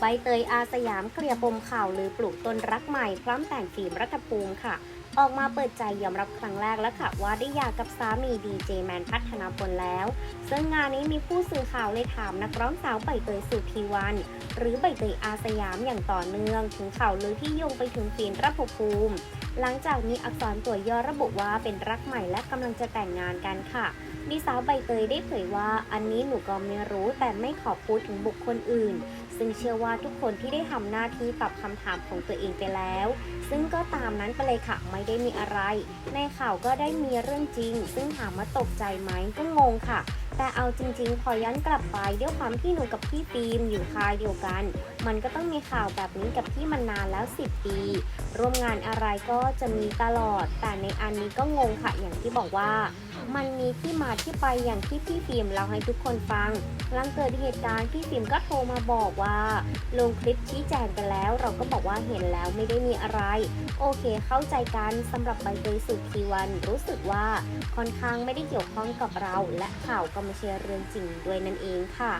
ใบเตยอาสยามเคลียร์ปมข่าวหรือปลูกต้นรักใหม่ พร้อมแต่งฟิล์มรัฐภูมิค่ะ ออกมาเปิดใจยอมรับครั้งแรกแล้วค่ะ ว่าได้หย่ากับสามีดีเจแมนพัฒนาพลแล้ว ซึ่งงานนี้มีผู้สื่อข่าวเลยถามนักร้องสาวใบเตยสุธีวัน หรือใบเตยอาสยามอย่างต่อเนื่อง ถึงข่าวลือที่โยงไปถึงฟิล์มรัฐภูมิ หลังจากมีอักษรตัวย่อระบุว่าเป็นรักใหม่และกำลังจะแต่งงานกันค่ะดีสาวใบเตยได้เผยว่าอันนี้หนูก็ไม่รู้แต่ไม่ขอพูดถึงบุคคลอื่น ซึ่งเชื่อว่าทุกคนที่ได้ทำหน้าที่ตอบคำถามของตัวเองไปแล้ว ซึ่งก็ตามนั้นไปเลยค่ะไม่ได้มีอะไร ในข่าวก็ได้มีเรื่องจริง ซึ่งถามว่าตกใจไหมก็งงค่ะ แต่เอาจริงๆ พอย้อนกลับไปด้วยความที่หนูกับพี่ฟิล์มอยู่ค่ายเดียวกัน มันก็ต้องมีข่าวแบบนี้กับพี่มันนานแล้ว 10 ปี ร่วมงานอะไรก็จะมีตลอด แต่ในอันนี้ก็งงค่ะอย่างที่บอกว่า มันมีที่มาที่ไปอย่างที่พี่ฟิล์มเล่าให้ทุกคนฟัง หลังเกิดเหตุการณ์พี่ฟิล์มก็โทรมาบอกว่าลงคลิปชี้แจงกันแล้ว เราก็บอกว่าเห็นแล้วไม่ได้มีอะไร โอเคเข้าใจกันสำหรับใบเตยสุธีวันรู้สึกว่าค่อนข้างไม่ได้เกี่ยวข้องกับเรา และข่าวก็ไม่ใช่เรื่องจริงด้วยนั่นเองค่ะ